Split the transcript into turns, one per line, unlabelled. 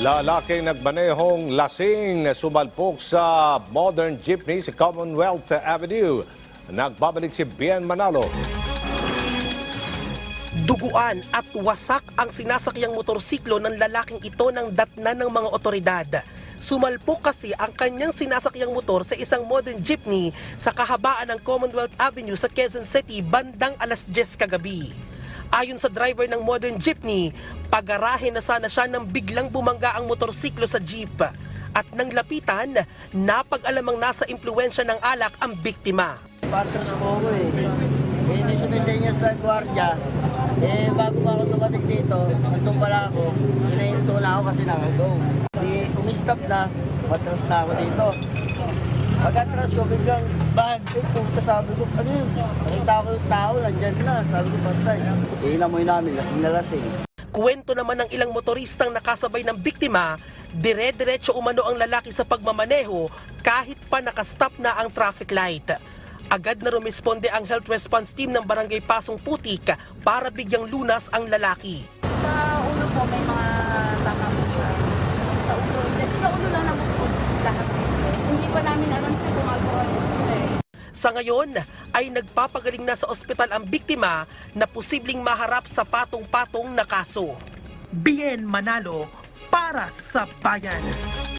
Lalaking nagmanehong lasing sumalpok sa modern jeepney sa Commonwealth Avenue. Nagbabalik si Bien Manalo.
Duguan at wasak ang sinasakyang motorsiklo ng lalaking ito ng datnan ng mga otoridad. Sumalpok kasi ang kanyang sinasakyang motor sa isang modern jeepney sa kahabaan ng Commonwealth Avenue sa Quezon City bandang alas 10 kagabi. Ayon sa driver ng modern jeepney, pagarahe na sana siya nang biglang bumangga ang motorsiklo sa jeep. At nang lapitan, napag-alamang nasa impluensya ng alak ang biktima.
Partners po ako eh. Eh, hindi sumisenyas na gwardiya. Eh, bago pa ako dumating dito, nandun pala ako, pinahinto na ako kasi nakagaw. Di, umistop na, matras na ako dito. Pagkatras ko, biglang bag. Pumunta sabi ko, ano yun? Nakita ko yung tao, nandyan na. Sabi ko, patay. Inamoy namin, lasing na lasing.
Kwento naman ng ilang motoristang nakasabay ng biktima, dire-diretso umano ang lalaki sa pagmamaneho kahit pa nakastop na ang traffic light. Agad na rumisponde ang health response team ng barangay Pasong Putik para bigyang lunas ang lalaki.
Sa ulo po may mga tama po siya. Sa ulo. Sa ulo lang naman po lahat sir. Hindi pa namin alam sir kung magawa niya si sir.
Sa ngayon ay nagpapagaling na sa ospital ang biktima na posibleng maharap sa patong-patong na kaso. Bien Manalo para sa bayan.